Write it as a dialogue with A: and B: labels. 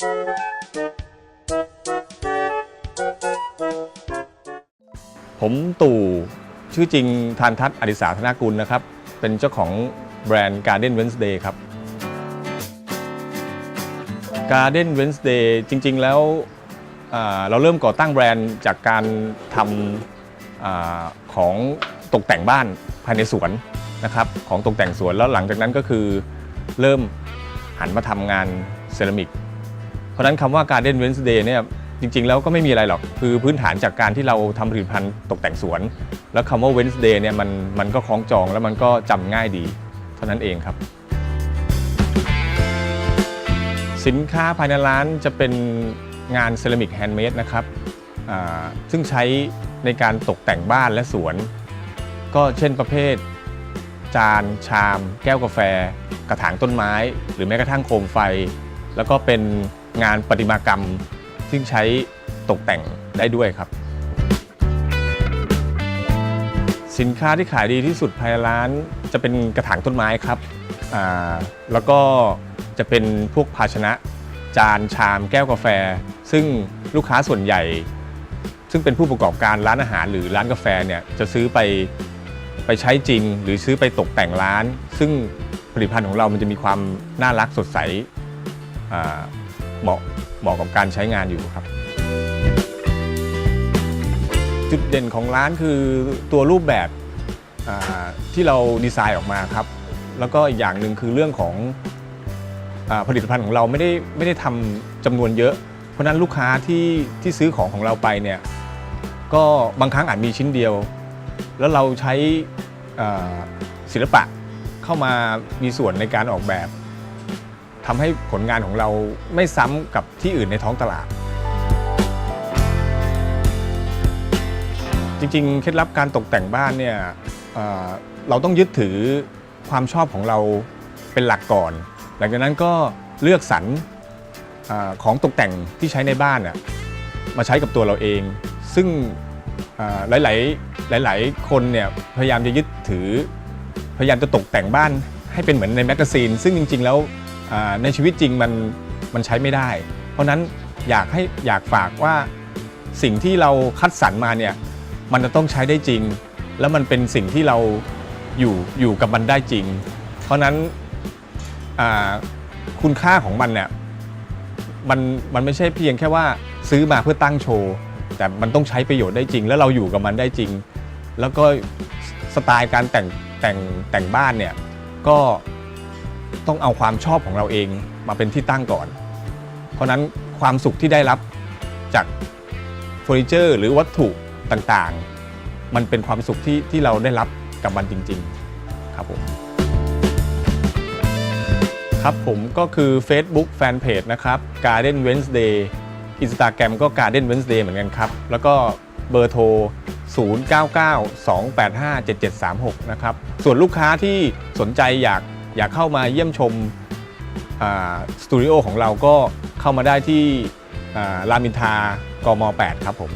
A: ผมตู่ชื่อจริงทานทัศน์อดิสาธนากุลนะครับ เป็นเจ้าของแบรนด์ Garden Wednesday ครับ Garden Wednesday จริง ๆ แล้วเราเริ่มก่อตั้งแบรนด์จากการทำอของตกแต่งบ้านภายในสวนนะครับ ของตกแต่งสวนแล้วหลังจากนั้นก็คือเริ่มหันมาทำงานเซรามิก ราะฉะนั้นคำว่า Garden Wednesday เนี่ยจริง ๆ แล้วก็ไม่มีอะไรหรอก คือพื้นฐานจากการที่เราทำผลิตภัณฑ์ตกแต่งสวน แล้วคำว่า Wednesday เนี่ยมันมันก็คล้องจองแล้วมันก็จำง่ายดี เท่านั้นเองครับ สินค้าภายในร้านจะเป็นงานเซรามิกแฮนด์เมดนะครับซึ่งใช้ในการตกแต่งบ้านและสวน ก็เช่นประเภท จาน ชาม แก้วกาแฟ กระถางต้นไม้ หรือแม้กระทั่งโคมไฟ แล้วก็เป็น งานประติมากรรม ซึ่งใช้ตกแต่งได้ด้วยครับ สินค้าที่ขายดีที่สุดภายในร้านจะเป็นกระถางต้นไม้ครับแล้วก็จะเป็นพวกภาชนะ จานชาม แก้วกาแฟ ซึ่งลูกค้าส่วนใหญ่ ซึ่งเป็นผู้ประกอบการร้านอาหารหรือร้านกาแฟเนี่ยจะซื้อไปไปใช้จริง หรือซื้อไปตกแต่งร้าน ซึ่งผลิตภัณฑ์ของเรามันจะมีความน่ารักสดใสอ่า เหมาะเหมาะกับการใช้งานอยู่ครับ จุดเด่นของร้านคือตัวรูปแบบที่เราดีไซน์ออกมาครับ แล้วก็อีกอย่างหนึ่งคือเรื่องของอผลิตภัณฑ์ของเราไม่ได้ไม่ได้ทำจำนวนเยอะ เพราะนั้นลูกค้าที่ที่ซื้อของของเราไปเนี่ยก็บางครั้งอาจมีชิ้นเดียว แล้วเราใช้ศิลปะเข้ามามีส่วนในการออกแบบ ทำให้ผลงานของเราไม่ซ้ำกับที่อื่นในท้องตลาด จริงๆ เคล็ดลับการตกแต่งบ้านเนี่ยเอ่อเราต้องยึดถือความชอบของเราเป็นหลักก่อน หลังจากนั้นก็เลือกสรรอาของตกแต่งที่ใช้ในบ้านน่ะมาใช้กับตัวเราเอง ซึ่งอ่าหลายๆหลายๆ คนเนี่ยพยายามจะยึดถือ พยายามจะตกแต่งบ้านให้เป็นเหมือนในแมกกาซีน ซึ่งจริง ๆ แล้ว ในชีวิตจริงมันมันใช้ไม่ได้ เพราะนั้นอยากให้อยากฝากว่าสิ่งที่เราคัดสรรมาเนี่ยมันจะต้องใช้ได้จริง แล้วมันเป็นสิ่งที่เราอยู่อยู่กับมันได้จริง เพราะนั้นคุณค่าของมันเนี่ยมันมันไม่ใช่เพียงแค่ว่าซื้อมาเพื่อตั้งโชว์แต่มันต้องใช้ประโยชน์ได้จริง แล้วเราอยู่กับมันได้จริง แล้วก็สไตล์การแต่งแต่งแต่งบ้านเนี่ยก็ ต้องเอาความชอบของเราเองมาเป็นที่ตั้งก่อน เพราะนั้นความสุขที่ได้รับจากเฟอร์นิเจอร์ หรือวัตถุต่างๆ มันเป็นความสุขที่ที่เราได้รับกับมันจริง ๆ ครับผมครับผมก็คือ Facebook Fanpage นะครับ Garden Wednesday Instagram ก็ Garden Wednesday เหมือนกันครับ แล้วก็เบอร์โทร 0992857736 นะครับ ส่วนลูกค้าที่สนใจอยาก อยากเข้ามาเยี่ยมชมสตูดิโอของเราก็เข้ามาได้ที่ารามินทากม 8 ครับผม